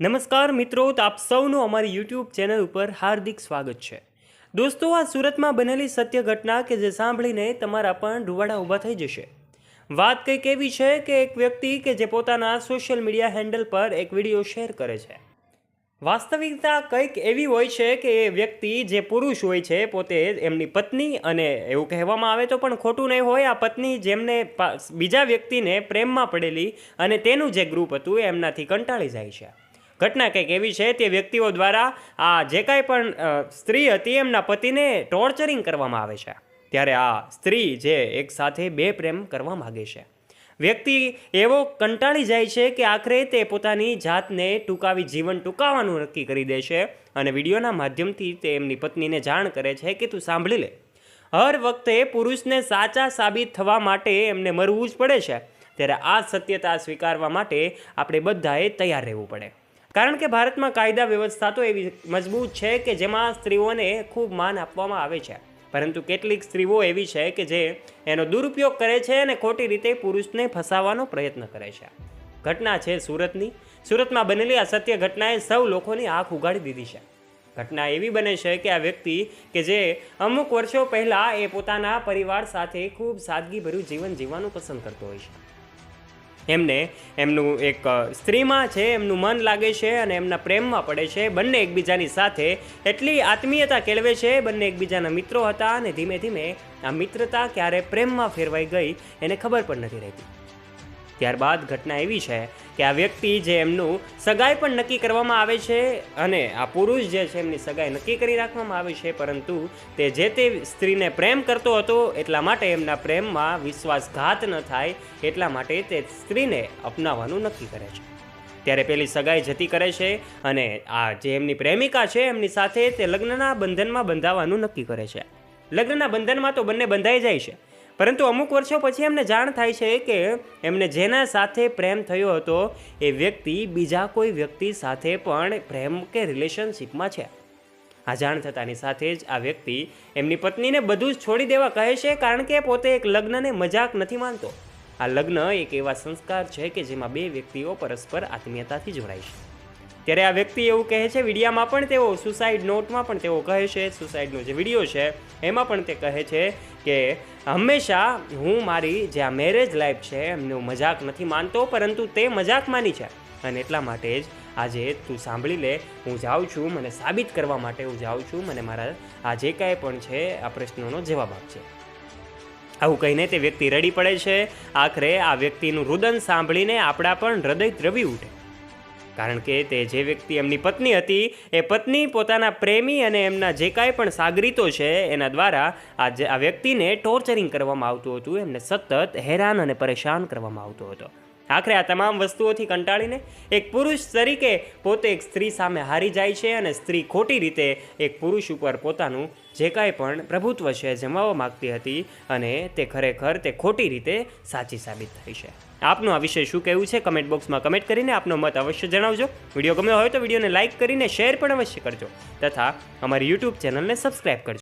નમસ્કાર મિત્રો, તો આપ સૌનું અમારી યુટ્યુબ ચેનલ ઉપર હાર્દિક સ્વાગત છે. દોસ્તો, આ સુરતમાં બનેલી સત્ય ઘટના કે જે સાંભળીને તમારા પણ રૂવાડા ઊભા થઈ જશે. વાત કંઈક એવી છે કે એક વ્યક્તિ કે જે પોતાના સોશિયલ મીડિયા હેન્ડલ પર એક વીડિયો શેર કરે છે. વાસ્તવિકતા કંઈક એવી હોય છે કે એ વ્યક્તિ જે પુરુષ હોય છે, પોતે એમની પત્ની અને એવું કહેવામાં આવે તો પણ ખોટું નહીં હોય, આ પત્ની જેમને બીજા વ્યક્તિને પ્રેમમાં પડેલી અને તેનું જે ગ્રુપ હતું એમનાથી કંટાળી જાય છે. ઘટના કંઈક એવી છે તે વ્યક્તિઓ દ્વારા આ જે કાંઈ પણ સ્ત્રી હતી એમના પતિને ટોર્ચરિંગ કરવામાં આવે છે. ત્યારે આ સ્ત્રી જે એક સાથે બે પ્રેમ કરવા માગે છે. વ્યક્તિ એવો કંટાળી જાય છે કે આખરે તે પોતાની જાતને ટૂંકાવી જીવન ટૂંકાવાનું નક્કી કરી દે છે અને વિડીયોના માધ્યમથી તે એમની પત્નીને જાણ કરે છે કે તું સાંભળી લે. હર વખતે પુરુષને સાચા સાબિત થવા માટે એમને મરવું જ પડે છે. ત્યારે આ સત્યતા સ્વીકારવા માટે આપણે બધાએ તૈયાર રહેવું પડે. કારણ કે ભારતમાં કાયદા વ્યવસ્થા તો એવી મજબૂત છે કે જેમાં સ્ત્રીઓને ખૂબ માન આપવામાં આવે છે. પરંતુ કેટલીક સ્ત્રીઓ એવી છે કે જે એનો દુરુપયોગ કરે છે અને ખોટી રીતે પુરુષને ફસાવવાનો પ્રયત્ન કરે છે. ઘટના છે સુરતની. સુરતમાં બનેલી આ સત્ય ઘટનાએ સૌ લોકોની આંખ ઉગાડી દીધી છે. ઘટના એવી બને છે કે આ વ્યક્તિ કે જે અમુક વર્ષો પહેલાં એ પોતાના પરિવાર સાથે ખૂબ સાદગીભર્યું જીવન જીવવાનું પસંદ કરતો હોય છે. એમને એમનું એક સ્ત્રીમાં છે, એમનું મન લાગે છે અને એમના પ્રેમમાં પડે છે. બંને એકબીજાની સાથે એટલી આત્મીયતા કેળવે છે. બંને એકબીજાના મિત્રો હતા અને ધીમે ધીમે આ મિત્રતા ક્યારે પ્રેમમાં ફેરવાઈ ગઈ, એને ખબર પણ નથી રહેતી. ત્યારબાદ ઘટના એવી છે કે આ વ્યક્તિ જે એમનું સગાઈ પણ નક્કી કરવામાં આવે છે અને આ પુરુષ જે છે એમની સગાઈ નક્કી કરી રાખવામાં આવે છે, પરંતુ તે જે તે સ્ત્રીને પ્રેમ કરતો હતો એટલા માટે એમના પ્રેમમાં વિશ્વાસઘાત ન થાય એટલા માટે તે સ્ત્રીને અપનાવવાનું નક્કી કરે છે. ત્યારે પેલી સગાઈ જતી કરે છે અને આ જે એમની પ્રેમિકા છે એમની સાથે તે લગ્નના બંધનમાં બંધાવવાનું નક્કી કરે છે. લગ્નના બંધનમાં તો બંને બંધાઈ જાય છે. પરંતુ અમુક વર્ષો પછી એમને જાણ થાય છે કે એમને જેના સાથે પ્રેમ થયો હતો, એ વ્યક્તિ બીજા કોઈ વ્યક્તિ સાથે પણ પ્રેમ કે રિલેશનશિપમાં છે. આ જાણ થતાની સાથે જ આ વ્યક્તિ એમની પત્નીને બધું જ છોડી દેવા કહે છે કારણ કે પોતે એક લગ્નને મજાક નથી માનતો. આ લગ્ન એક એવા સંસ્કાર છે કે જેમાં બે વ્યક્તિઓ પરસ્પર આત્મીયતાથી જોડાય છે. ત્યારે આ વ્યક્તિ એવું કહે છે, વિડીયામાં પણ તેઓ સુસાઇડ નોટમાં પણ તેઓ કહે છે સુસાઇડનો જે વીડિયો છે, એમાં પણ તે કહે છે કે, હંમેશા હું મારી જે આ મેરેજ લાઈફ છે, એમનો મજાક નથી માનતો, પરંતુ તે મજાક માની છે. અને એટલા માટે જ આજે તું સાંભળી લે, હું જાઉં છું, મને સાબિત કરવા માટે હું જાઉં છું, મને મારા આ જે કાંઈ પણ છે, આ પ્રશ્નોનો જવાબ આપશે આવું કહીને તે વ્યક્તિ રડી પડે છે. આખરે આ વ્યક્તિનું રુદન સાંભળીને આપણા પણ હૃદય દ્રવી ઉઠે. કારણ કે તે જે વ્યક્તિ એમની પત્ની હતી, એ પત્ની પોતાના પ્રેમી અને એમના જે કાંઈ પણ સાગરીતો છે, એના દ્વારા આ જે આ વ્યક્તિને ટોર્ચરિંગ કરવામાં આવતું હતું. એમને સતત હેરાન અને પરેશાન કરવામાં આવતો હતો. આખરે આ તમામ વસ્તુઓથી કંટાળીને એક પુરુષ તરીકે પોતે એક સ્ત્રી સામે હારી જાય છે અને સ્ત્રી ખોટી રીતે એક પુરુષ ઉપર પોતાનું જે કાંઈ પણ પ્રભુત્વ છે જમાવવા માગતી હતી અને તે ખરેખર તે ખોટી રીતે સાચી સાબિત થઈ છે. આપનું આ વિશે શું કહેવું છે કમેન્ટ બોક્સમાં કમેન્ટ કરીને આપનો મત અવશ્ય જણાવજો. વીડિયો ગમ્યો હોય તો વિડીયોને લાઇક કરીને શેર પણ અવશ્ય કરજો તથા અમારી યુટ્યુબ ચેનલને સબસ્ક્રાઇબ કરજો.